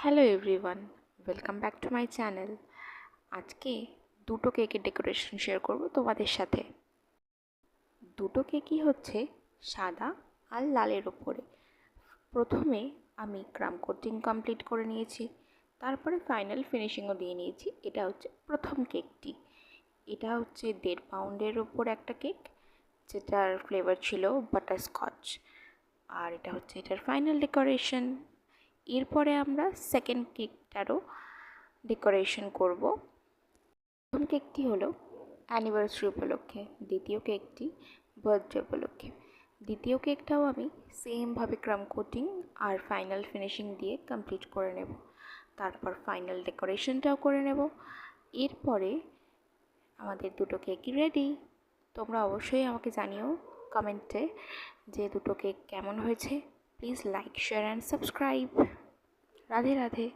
Hello everyone welcome back to my channel আজকে দুটো কেকের ডেকোরেশন শেয়ার করব তোমাদের সাথে। দুটো কেকই হচ্ছে সাদা আর লালের ওপরে প্রথমে আমি ক্রাম কোটিং কমপ্লিট করে নিয়েছি, তারপরে ফাইনাল ফিনিশিংও দিয়ে নিয়েছি। এটা হচ্ছে প্রথম কেকটি এটা হচ্ছে দেড় পাউন্ডের ওপর একটা কেক যেটার ফ্লেভার ছিল বাটারস্কচ আর এটা হচ্ছে এটার ফাইনাল ডেকোরেশন এরপরে আমরা সেকেন্ড কেকটারও ডেকোরেশন করব। প্রথম কেকটি হলো অ্যানিভার্সারি উপলক্ষে, দ্বিতীয় কেকটি বার্থডে উপলক্ষে। দ্বিতীয় কেকটাও আমি সেমভাবে ক্রাম কোটিং আর ফাইনাল ফিনিশিং দিয়ে কমপ্লিট করে নেব। তারপর ফাইনাল ডেকোরেশনটাও করে নেব। এরপরে আমাদের দুটো কেকই রেডি তোমরা অবশ্যই আমাকে জানিও কমেন্টে যে দুটো কেক কেমন হয়েছে। please like share and subscribe. Radhe radhe.